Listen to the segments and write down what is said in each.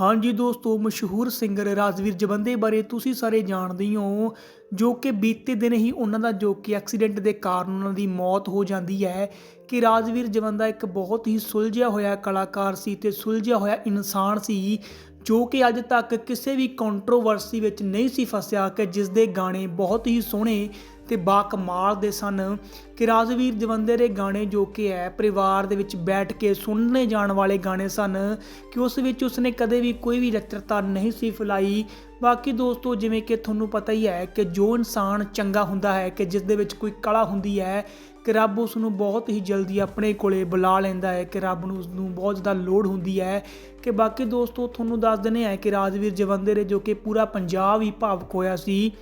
ਹਾਂਜੀ ਦੋਸਤੋ, ਮਸ਼ਹੂਰ ਸਿੰਗਰ ਰਾਜਵੀਰ ਜਵੰਦੇ ਬਾਰੇ ਤੁਸੀਂ ਸਾਰੇ ਜਾਣਦੇ ਹੀ ਹੋ, ਜੋ ਕਿ ਬੀਤੇ ਦਿਨ ਹੀ ਉਹਨਾਂ ਦਾ, ਜੋ ਕਿ ਐਕਸੀਡੈਂਟ ਦੇ ਕਾਰਨ ਉਹਨਾਂ ਦੀ ਮੌਤ ਹੋ ਜਾਂਦੀ ਹੈ, ਕਿ ਰਾਜਵੀਰ ਜਵੰਦਾ ਇੱਕ ਬਹੁਤ ਹੀ ਸੁਲਝਿਆ ਹੋਇਆ ਕਲਾਕਾਰ ਸੀ ਤੇ ਸੁਲਝਿਆ ਹੋਇਆ ਇਨਸਾਨ ਸੀ, ਜੋ ਕਿ ਅੱਜ ਤੱਕ ਕਿਸੇ ਵੀ ਕੰਟਰੋਵਰਸੀ ਵਿੱਚ ਨਹੀਂ ਸੀ ਫਸਿਆ, ਕਿ ਜਿਸ ਦੇ ਗਾਣੇ ਬਹੁਤ ਹੀ ਸੋਹਣੇ ਤੇ ਬਾ ਕਮਾਲ ਦੇ ਸਨ ਕਿ ਰਾਜਵੀਰ ਜਵੰਦੇ ਦੇ ਗਾਣੇ ਜੋ ਕਿ ਹੈ, ਪਰਿਵਾਰ ਦੇ ਵਿੱਚ ਬੈਠ ਕੇ ਸੁਣਨੇ ਜਾਣ ਵਾਲੇ ਗਾਣੇ ਸਨ ਕਿ ਉਸ ਵਿੱਚ ਉਸਨੇ ਕਦੇ ਵੀ ਕੋਈ ਵੀ ਲੱਚਰਤਾ ਨਹੀਂ ਸੀ ਫੈਲਾਈ। ਬਾਕੀ ਦੋਸਤੋ, ਜਿਵੇਂ ਕਿ ਤੁਹਾਨੂੰ ਪਤਾ ਹੀ ਹੈ ਕਿ ਜੋ ਇਨਸਾਨ ਚੰਗਾ ਹੁੰਦਾ ਹੈ, ਕਿ ਜਿਸ ਦੇ ਵਿੱਚ ਕੋਈ ਕਲਾ ਹੁੰਦੀ ਹੈ, ਕਿ ਰੱਬ ਉਸ ਨੂੰ ਬਹੁਤ ਹੀ ਜਲਦੀ ਆਪਣੇ ਕੋਲੇ ਬੁਲਾ ਲੈਂਦਾ ਹੈ, ਕਿ ਰੱਬ ਨੂੰ ਉਸ ਨੂੰ ਬਹੁਤ ਜ਼ਿਆਦਾ ਲੋੜ ਹੁੰਦੀ ਹੈ। ਕਿ ਬਾਕੀ ਦੋਸਤੋ, ਤੁਹਾਨੂੰ ਦੱਸ ਦਿੰਦੇ ਹੈ ਕਿ ਰਾਜਵੀਰ ਜਵੰਦੇ ਦੇ ਜੋ ਕਿ ਪੂਰਾ ਪੰਜਾਬ ਹੀ ਭਾਵਕ ਹੋਇਆ ਸੀ।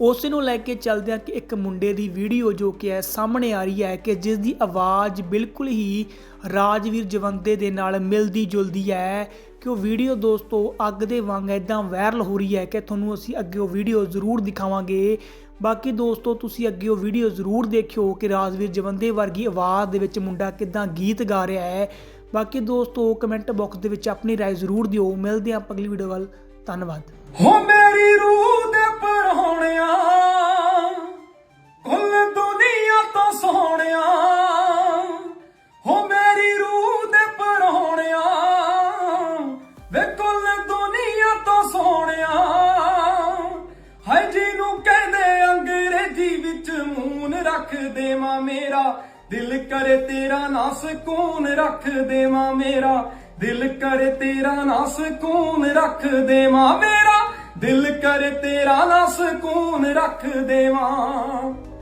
ਉਸੇ ਨੂੰ ਲੈ ਕੇ ਚੱਲਦੇ ਆ ਕਿ ਇੱਕ ਮੁੰਡੇ ਦੀ ਵੀਡੀਓ ਜੋ ਕਿ ਹੈ ਸਾਹਮਣੇ ਆ ਰਹੀ ਹੈ ਕਿ ਜਿਸ ਦੀ ਆਵਾਜ਼ ਬਿਲਕੁਲ ਹੀ ਰਾਜਵੀਰ ਜਵੰਦੇ ਦੇ ਨਾਲ ਮਿਲਦੀ ਜੁਲਦੀ ਹੈ ਕਿ ਉਹ ਵੀਡੀਓ ਦੋਸਤੋ ਅੱਗ ਦੇ ਵਾਂਗ ਐਦਾਂ ਵਾਇਰਲ ਹੋ ਰਹੀ ਹੈ ਕਿ ਤੁਹਾਨੂੰ ਅਸੀਂ ਅੱਗੇ ਉਹ ਵੀਡੀਓ ਜ਼ਰੂਰ ਦਿਖਾਵਾਂਗੇ ਬਾਕੀ ਦੋਸਤੋ ਤੁਸੀਂ ਅੱਗੇ ਉਹ ਵੀਡੀਓ ਜ਼ਰੂਰ ਦੇਖਿਓ ਕਿ ਰਾਜਵੀਰ ਜਵੰਦੇ ਵਰਗੀ ਆਵਾਜ਼ ਦੇ ਵਿੱਚ ਮੁੰਡਾ ਕਿਦਾਂ ਗੀਤ ਗਾ ਰਿਹਾ ਹੈ ਬਾਕੀ ਦੋਸਤੋ ਕਮੈਂਟ ਬਾਕਸ ਦੇ ਵਿੱਚ ਆਪਣੀ رائے ਜ਼ਰੂਰ ਦਿਓ ਮਿਲਦੇ ਹਾਂ ਆਪਾਂ ਅਗਲੀ ਵੀਡੀਓ ਵੱਲ ਧੰਨਵਾਦ ਹੋ ਮੇਰੀ ਰੂਹ ਅੰਗਰੇਜ਼ੀ ਵਿੱਚ ਮੂਨ ਰੱਖ ਦੇਵਾਂ ਮੇਰਾ। ਦਿਲ ਕਰੇ ਤੇਰਾ ਨਾ ਸਕੂਨ ਰੱਖ ਦੇਵਾਂ ਮੇਰਾ? ਦਿਲ ਕਰੇ ਤੇਰਾ ਨਾ ਸਕੂਨ ਰੱਖ ਦੇਵਾਂ ਮੇਰਾ? ਦਿਲ ਕਰੇ ਤੇਰਾ ਨਾ ਸਕੂਨ ਰੱਖ ਦੇਵਾਂ?